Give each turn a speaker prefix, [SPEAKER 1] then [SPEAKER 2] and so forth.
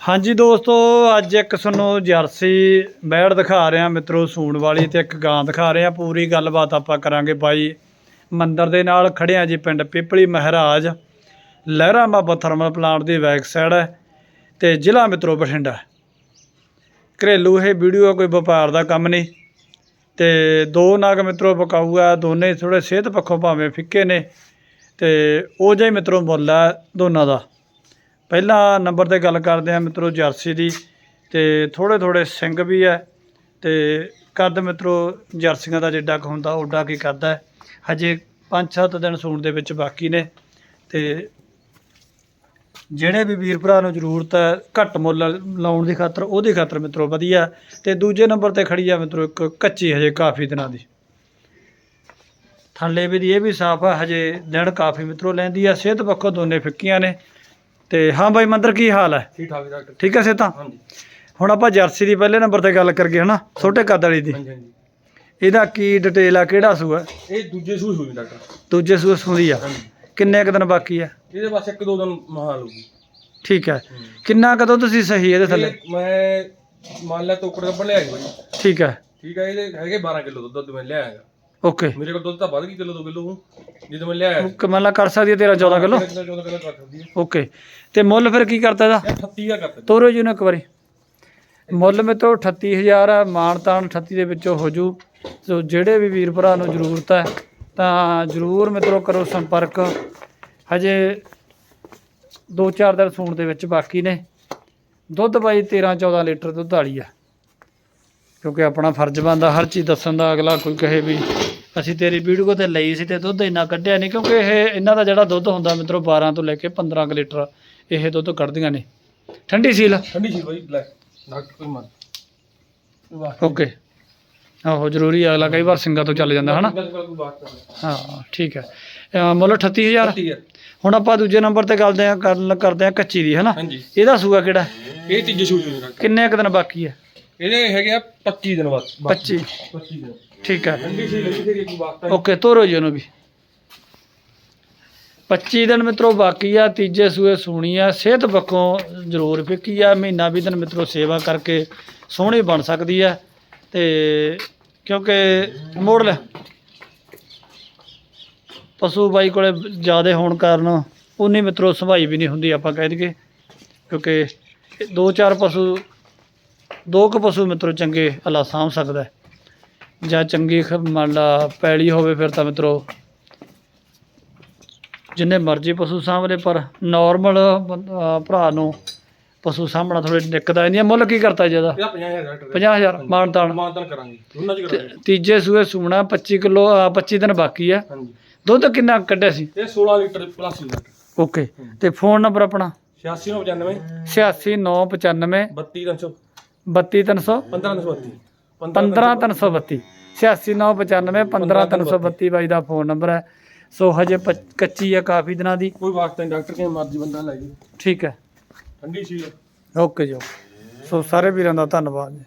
[SPEAKER 1] ਹਾਂਜੀ ਦੋਸਤੋ, ਅੱਜ ਇੱਕ ਤੁਹਾਨੂੰ ਜਰਸੀ ਬੈੜ ਦਿਖਾ ਰਿਹਾ ਮਿੱਤਰੋ, ਸੂਣ ਵਾਲੀ ਤੇ ਇੱਕ ਗਾਂ ਦਿਖਾ ਰਿਹਾ। ਪੂਰੀ ਗੱਲਬਾਤ ਆਪਾਂ ਕਰਾਂਗੇ ਬਾਈ ਮੰਦਰ ਦੇ ਨਾਲ ਖੜਿਆ ਜੀ ਪਿੰਡ ਪਿਪਲੀ ਮਹਾਰਾਜ, ਲਹਿਰਾ ਬਾਬਾ ਥਰਮਲ ਪਲਾਂਟ ਦੀ ਬੈਕ ਸਾਈਡ ਹੈ ਤੇ ਜ਼ਿਲ੍ਹਾ ਮਿੱਤਰੋ ਬਠਿੰਡਾ ਘਰੇਲੂ ਇਹ ਵੀਡੀਓ ਕੋਈ ਵਪਾਰ ਦਾ ਕੰਮ ਨਹੀਂ ਤੇ ਦੋ ਨਾਗ ਮਿੱਤਰੋ ਪਕਾਊ ਆ, ਦੋਨੇ ਥੋੜੇ ਸਿਹਤ ਪੱਖੋਂ ਭਾਵੇਂ ਫਿੱਕੇ ਨੇ ਤੇ ਉਹ ਜਿਹਾ ਹੀ ਮਿੱਤਰੋ ਮੁੱਲ ਹੈ ਦੋਨਾਂ ਦਾ। ਪਹਿਲਾ ਨੰਬਰ ਤੇ ਗੱਲ ਕਰਦੇ ਆ ਮਿੱਤਰੋ ਜਰਸੀ ਦੀ ਤੇ ਥੋੜੇ ਥੋੜੇ ਸਿੰਘ ਵੀ ਹੈ ਤੇ ਕੱਦ ਮਿੱਤਰੋ ਜਰਸੀਆਂ ਦਾ ਜਿੱਡਾ ਕੁ ਹੁੰਦਾ ਓਡਾ ਕੀ ਕਰਦਾ ਹਜੇ 5-7 ਦਿਨ ਸੂਣ ਦੇ ਵਿੱਚ ਬਾਕੀ ਨੇ ਤੇ ਜਿਹੜੇ ਵੀ ਵੀਰ ਭਰਾ ਨੂੰ ਜ਼ਰੂਰਤ ਹੈ ਘੱਟ ਮੁੱਲ ਲਾਉਣ ਦੀ ਖਾਤਰ, ਉਹਦੀ ਖਾਤਰ ਮਿੱਤਰੋ ਵਧੀਆ ਤੇ ਦੂਜੇ ਨੰਬਰ ਤੇ ਖੜੀ ਆ ਮਿੱਤਰੋ ਇੱਕ ਕੱਚੀ ਹਜੇ ਕਾਫੀ ਦਿਨਾਂ ਦੀ। ਥੱਲੇ ਵੀ ਦੀ ਇਹ ਵੀ ਸਾਫ਼ ਆ, ਹਜੇ ਦਿਨ ਕਾਫੀ ਮਿੱਤਰੋ ਲੈਂਦੀ ਆ, ਸਿਹਤ ਪੱਖੋਂ ਦੋਨੇ ਫਿੱਕੀਆਂ ਨੇ। ਤੇ ਹਾਂ ਬਾਈ ਮੰਦਰ ਕੀ ਹਾਲ ਹੈ?
[SPEAKER 2] ਠੀਕ ਠਾਕ ਡਾਕਟਰ।
[SPEAKER 1] ਠੀਕ ਹੈ ਸੇਤਾ
[SPEAKER 2] ਹਾਂਜੀ।
[SPEAKER 1] ਹੁਣ ਆਪਾਂ ਜਰਸੀ ਦੀ ਪਹਿਲੇ ਨੰਬਰ ਤੇ ਗੱਲ ਕਰੀਏ ਹਨਾ? ਛੋਟੇ ਕੱਦ ਵਾਲੀ ਦੀ।
[SPEAKER 2] ਹਾਂਜੀ ਹਾਂਜੀ।
[SPEAKER 1] ਇਹਦਾ ਕੀ ਡਿਟੇਲ ਆ ਕਿਹੜਾ ਸੂਆ
[SPEAKER 2] ਇਹ ਦੂਜੇ ਸੂਈ ਹੋਈ ਡਾਕਟਰ।
[SPEAKER 1] ਦੂਜੇ ਸੂਏ ਸੂਦੀ ਆ।
[SPEAKER 2] ਹਾਂਜੀ।
[SPEAKER 1] ਕਿੰਨੇ ਕੁ ਦਿਨ ਬਾਕੀ ਆ?
[SPEAKER 2] ਇਹਦੇ ਬਸ ਇੱਕ ਦੋ ਦਿਨ ਮਹਾ ਲੂਗੀ
[SPEAKER 1] ਠੀਕ ਹੈ। ਕਿੰਨਾ ਕਦੋਂ ਤੁਸੀਂ ਸਹੀ ਇਹਦੇ ਥੱਲੇ?
[SPEAKER 2] ਮੈਂ ਮੰਨ ਲਿਆ ਤੋਕੜ ਕੱਪੜ ਲਿਆ ਜੀ
[SPEAKER 1] ਠੀਕ ਹੈ।
[SPEAKER 2] ਠੀਕ ਹੈ ਇਹਦੇ ਹੈਗੇ 12 ਕਿਲੋ ਦੁੱਧ ਮੈਂ ਲਿਆ ਹੈਗਾ।
[SPEAKER 1] ਓਕੇ
[SPEAKER 2] ਮੇਰੇ ਕੋਲ ਦੁੱਧ ਤਾਂ ਵੱਧ ਗਈ ਕਿਲੋ 2 ਕਿਲੋ। ਜਦੋਂ ਮੈਂ ਲਿਆ
[SPEAKER 1] ਕਮਲਾ ਕਰ ਸਕਦੀ ਹੈ 13 14 ਕਿਲੋ?
[SPEAKER 2] 14 ਕਿਲੋ ਕਰ ਸਕਦੀ ਹੈ।
[SPEAKER 1] ਓਕੇ ਤੇ ਮੁੱਲ ਫਿਰ ਕੀ ਕਰਤਾ ਇਹਦਾ?
[SPEAKER 2] ਇਹ 38 ਦਾ ਕਰਤਾ।
[SPEAKER 1] ਤੋਰੋ ਜੀ ਨੂੰ ਇੱਕ ਵਾਰੀ। ਮੁੱਲ ਮੇ ਤੋਂ 38000 ਆ ਮਾਨਤਾਨ 38 ਦੇ ਵਿੱਚੋਂ ਹੋ ਜੂ। ਸੋ ਜਿਹੜੇ ਵੀ ਵੀਰ ਭਰਾ ਨੂੰ ਜ਼ਰੂਰਤ ਹੈ ਤਾਂ ਜ਼ਰੂਰ ਮਿੱਤਰੋ ਕਰੋ ਸੰਪਰਕ। ਹਜੇ 2-4 ਦਿਨ ਸੂਣ ਦੇ ਵਿੱਚ ਬਾਕੀ ਨੇ। ਦੁੱਧ ਬਾਈ 13-14 ਲੀਟਰ ਦੁੱਧ ਵਾਲੀ ਆ। ਕਿਉਂਕਿ ਆਪਣਾ ਫਰਜ਼ ਬਣਦਾ ਹਰ ਚੀਜ਼ ਦੱਸਣ ਦਾ ਅਗਲਾ ਕੋਈ ਕਹੇ ਵੀ ਅਸੀਂ ਤੇਰੀ ਵੀਡੀਓ ਤੇ ਲਈ ਸੀ ਤੇ ਦੁੱਧ ਇੰਨਾ ਕੱਢਿਆ ਨਹੀਂ ਕਿਉਂਕਿ ਇਹ ਇਹਨਾਂ ਦਾ ਜਿਹੜਾ ਦੁੱਧ ਹੁੰਦਾ ਮਿੱਤਰੋ 12 ਤੋਂ ਲੈ ਕੇ 15 ਕੁ ਲੀਟਰ ਇਹ ਦੁੱਧ ਕੱਢਦੀਆਂ ਨੇ। ਠੰਡੀ ਸੀਲ?
[SPEAKER 2] ਠੰਡੀ ਸੀ ਬਾਈ ਲੈ ਡਾਕਟਰ ਕੋਈ ਮਨ ਵਾਹ
[SPEAKER 1] ਓਕੇ। ਆਹੋ ਜ਼ਰੂਰੀ ਅਗਲਾ ਕਈ ਵਾਰ ਸਿੰਘਾਂ ਤੋਂ ਚੱਲ ਜਾਂਦਾ ਹਨਾ? ਹਾਂ ਠੀਕ ਹੈ। ਮੁੱਲ 38000
[SPEAKER 2] ਠੀਕ ਹੈ
[SPEAKER 1] ਹੁਣ ਆਪਾਂ ਦੂਜੇ ਨੰਬਰ ਤੇ ਕਰਦੇ ਆ ਗੱਲ ਕਰਦੇ ਆ ਕੱਚੀ ਦੀ ਹਨਾ? ਇਹਦਾ ਸੂਆ ਕਿਹੜਾ?
[SPEAKER 2] ਇਹ ਤੀਜੇ ਡਾਕਟਰ
[SPEAKER 1] ਕਿੰਨੇ ਕੁ ਦਿਨ ਬਾਕੀ ਹੈ?
[SPEAKER 2] ਇਹਦੇ ਹੈਗੇ ਆ 25 ਦਿਨ ਬਾਅਦ
[SPEAKER 1] 25
[SPEAKER 2] 25 ਦਿਨ।
[SPEAKER 1] ਠੀਕ ਹੈ।
[SPEAKER 2] ਠੰਡੀ ਸੀ ਲੱਗੀ
[SPEAKER 1] ਓਕੇ ਤੋਰੋ ਜੀ ਉਹਨੂੰ ਵੀ। 25 ਦਿਨ ਮਿੱਤਰੋ ਬਾਕੀ ਆ ਤੀਜੇ ਸੂਏ ਸੂਣੀ ਆ ਸਿਹਤ ਪੱਖੋਂ ਜ਼ਰੂਰ ਫਿੱਕੀ ਆ ਮਹੀਨਾ ਵੀ ਦਿਨ ਮਿੱਤਰੋ ਸੇਵਾ ਕਰਕੇ ਸੋਹਣੀ ਬਣ ਸਕਦੀ ਆ। ਤੇ ਕਿਉਂਕਿ ਮੋੜ ਲੈ। ਪਸ਼ੂ ਬਾਈ ਕੋਲੇ ਜ਼ਿਆਦੇ ਹੋਣ ਕਾਰਨ ਉਨੀ ਮਿੱਤਰੋ ਸੰਭਾਈ ਵੀ ਨਹੀਂ ਹੁੰਦੀ ਆਪਾਂ ਕਹਿ ਦਈਏ। ਕਿਉਂਕਿ ਦੋ ਚਾਰ ਪਸ਼ੂ ਦੋ ਕੁ ਪਸ਼ੂ ਮਿੱਤਰੋ ਚੰਗੇ ਅੱਲਾ ਸਾਂਭ ਸਕਦਾ। ਜਾਂ ਚੰਗੀ ਮੰਨ ਲਾ ਪੈਲੀ ਹੋਵੇ ਫਿਰ ਤਾਂ ਮਿੱਤਰੋ ਜਿੰਨੇ ਮਰਜ਼ੀ ਪਸ਼ੂ ਸਾਂਭਲੇ ਪਰ ਨਾਰਮਲ ਭਰਾ ਨੂੰ ਪਸ਼ੂ ਸਾਂਭਣਾ ਥੋੜੀ ਦਿੱਕਤ ਆ ਜਾਂਦੀ ਹੈ। ਮੁੱਲ ਕੀ ਕਰਤਾ ਜੀ ਇਹਦਾ?
[SPEAKER 2] ਇਹਦਾ 50000 ਡਾਕਟਰ
[SPEAKER 1] 50000 ਮਾਨਤਾਨ।
[SPEAKER 2] ਮਾਨਤਨ ਕਰਾਂਗੇ।
[SPEAKER 1] ਤੀਜੇ ਸੂਏ ਸੂਣਾ 25 ਕਿਲੋ 25 ਦਿਨ ਬਾਕੀ ਆ। ਦੁੱਧ ਕਿੰਨਾ ਕੱਢਿਆ ਸੀ?
[SPEAKER 2] ਇਹ 16 ਲੀਟਰ ਪਲੱਸ ਲੀਟਰ।
[SPEAKER 1] ਓਕੇ। ਤੇ ਫੋਨ ਨੰਬਰ ਆਪਣਾ?
[SPEAKER 2] 8695
[SPEAKER 1] 86995
[SPEAKER 2] 32300
[SPEAKER 1] 32300
[SPEAKER 2] 15332
[SPEAKER 1] 15332 86995 15332 ਬਾਈ ਦਾ ਫੋਨ ਨੰਬਰ ਹੈ। ਸੋ ਹਜੇ ਕੱਚੀ ਆ ਕਾਫੀ ਦਿਨਾਂ ਦੀ।
[SPEAKER 2] ਕੋਈ ਵਾਸਤਾ ਨਹੀਂ ਡਾਕਟਰ ਕਿਵੇਂ ਮਰਜ਼ੀ ਬੰਦਾ ਲੈ ਜੀ
[SPEAKER 1] ਠੀਕ ਹੈ।
[SPEAKER 2] ਠੰਡੀ ਸੀ
[SPEAKER 1] ਓਕੇ ਜੀ। ਸੋ ਸਾਰੇ ਵੀਰਾਂ ਦਾ ਧੰਨਵਾਦ ਜੀ।